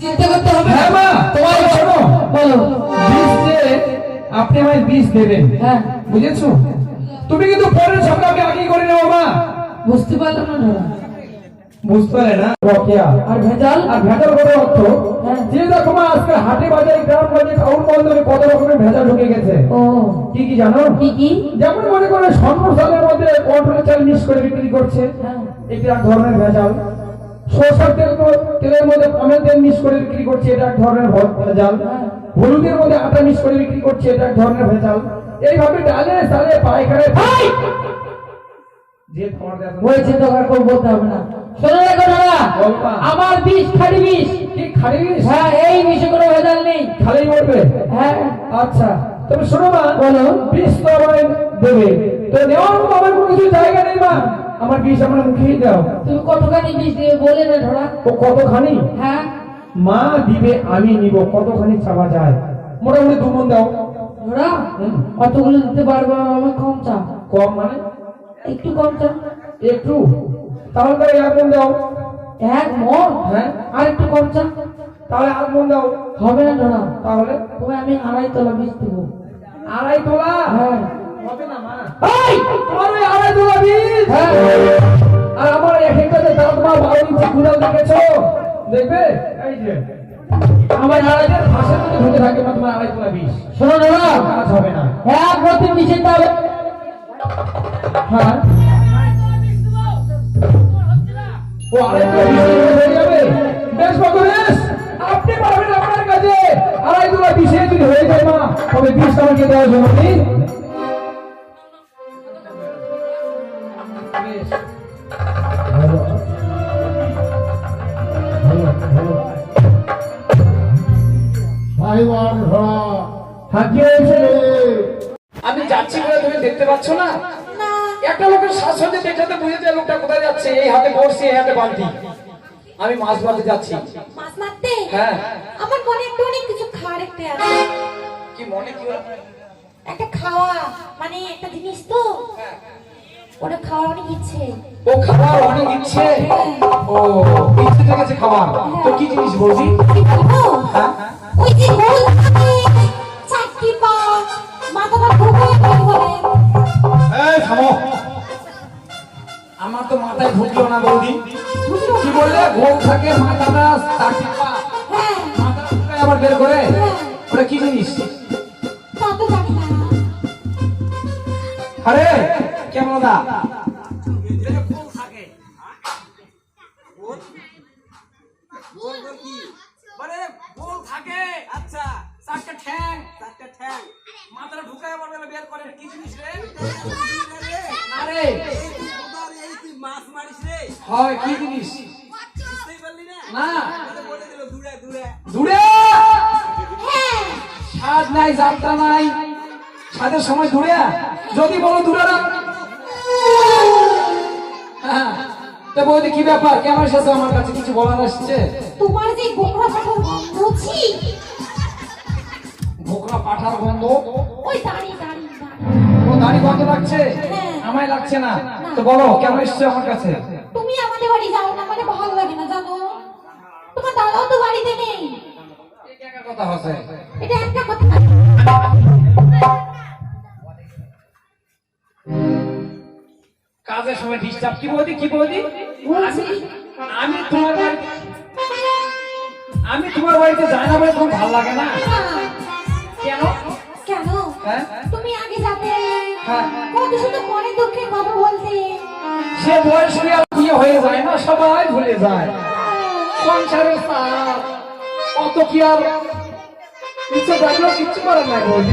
চিন্তা করতে হবে হ্যাঁ মা তোমার শোনো বলো। বীজ যে আপনি আমায় বীজ দেবেন। হ্যাঁ। বুঝেছ? তুমি কিন্তু পরের ঝগড়াকে আগেই করে নেব মা। বুঝতে পারলাম না ধরা বুঝতে পারে না? রকিয়া। আর ভেজাল? আর ভেজাল করে অর্থ? হ্যাঁ। যে দেখো মা আজকে হাটে বাজারে গ্রাম টাউন বন্দরে কত রকমের ভেজাল ঢুকে গেছে। ও। কি কি জানো? কি কি? যেমন মনে করে স্বর্ণ সালের মধ্যে কন্ট্রোলের চাল মিক্স করে বিক্রি করছে। হ্যাঁ। এটা এক ধরনের ভেজাল। সরষের তেল তেলের মধ্যে পামের তেল মিক্স করে বিক্রি করছে এটা এক ধরনের ভেজাল। হলুদের মধ্যে আটা মিক্স করে বিক্রি করছে এটা এক ধরনের ভেজাল। এইভাবে ডালে সালে যে বলতে হবে না। শোনো মা। আমার বিষ খালি বিষ। কি খারিস হ্যাঁ এই বিষে কোনো ভেজাল নেই। খালি মরবে? হ্যাঁ। আচ্ছা তবে শোনো মা বলো। বিষ তো আমায় দেবে। তো নেওয়ার মতো আমার কোনো কিছু জায়গা নেই মা। আমার বিষ আমার মুখেই দাও। তুমি কতখানি বিষ দিয়ে বলে না ধরা? ও কতখানি? হ্যাঁ। মা দিবে আমি নিব কতখানি চাওয়া যায়? মোটামুটি দু মন দাও। ধরা। কতগুলো দিতে পারব আমার কম চা। কম মানে? একটু কম চা। একটু? তাহলে তাহলে এক মন দাও। এক মন? হ্যাঁ। আর একটু কম চা। তাহলে আধ মন দাও। হবে না ধরা। তাহলে? তবে আমি আড়াই তলা বিষ দেবো। আড়াই তোলা? হ্যাঁ। হবে না মা। এই, তোমার ওই আড়াই তোলা বীজ। হ্যাঁ। আর আমার কুড়াল দেখেছ? দেখবে? এই যে। আমার আড়াইটের ভাষার মধ্যে ঢুকে থাকে না তোমার আড়াই তোলা বীজ। শোনো ধরা কাজ হবে না। এক বিষের হ্যাঁ। ও আড়াই তোলা বীজ হয়ে যাবে? বেশ বাবু বেশ আপনি পারবেন আপনার কাছে আড়াই তোলা বিষে যদি হয়ে যায় মা তবে বিষ আমাকে দেওয়া জন্য ভাইওয়ান ঘোড়া হ্যাঁ আমি যাচ্ছি বলে তুমি দেখতে পাচ্ছ না? একটা লোকের শাসনে দেখাতে বুঝে যায় লোকটা কোথায় যাচ্ছে এই হাতে বড়শি এই হাতে বালতি। আমি মাছ মারতে যাচ্ছি। মাছ মারতে? হ্যাঁ। আমার মনে একটু অনেক কিছু খাওয়ার একটা আছে। কি মনে কি একটা খাওয়া মানে একটা জিনিস তো। ওটা খাওয়ার অনেক ইচ্ছে। ও খাবার অনেক ইচ্ছে? ও ইচ্ছে থেকে খাবার তো কি জিনিস বলছি হ্যাঁ? ওই যে আমার তো মাথায় ঢুকলো না বৌদি। কি বললে? গোল থাকে মাথাটা আরে! এই তুই বোধার এই তুই মাছ মারিস রে। হয় কি জিনিস? বুঝতেই পারলি না? না। বলে দিল দূরে দূরে দূরে হ্যাঁ স্বাদ নাই যাত্রা নাই। স্বাদের সময় দূরে যদি বলো দূরে না হ্যাঁ, তো বৌদি কি ব্যাপার? কেমন এসেছ আমার কাছে কিছু বলার আসছে? তোমার যে গোকরা পাঠার গন্ধ ছি! ভোকরা পাঠার গন্ধ? ওই দাঁড়ি দাঁড়ি দাঁড়ি লাগছে? হ্যাঁ। আমায় লাগছে না। তো বলো কেমন এসছো আমার কাছে? তুমি আমাদের বাড়ি যাও না মানে ভালো লাগে না জানো? তোমার দাদাও তো বাড়িতে নেই। এই কথা হচ্ছে। এটা একটা কথা। কাজের সময় ডিস্টার্ব। কি বৌদি কি বৌদি? আমি তোমার বাড়িতে আমি তোমার বাড়িতে যাই না বলে তোমার ভালো লাগে না। কত শত মনে দুঃখের কথা বলতে। সে বয়স হয়ে বিয়ে হয়ে যায় না সবাই ভুলে যায়। সংসারের সার অত কি আর ইচ্ছে থাকলেও কিচ্ছু করার নাই বৌদি।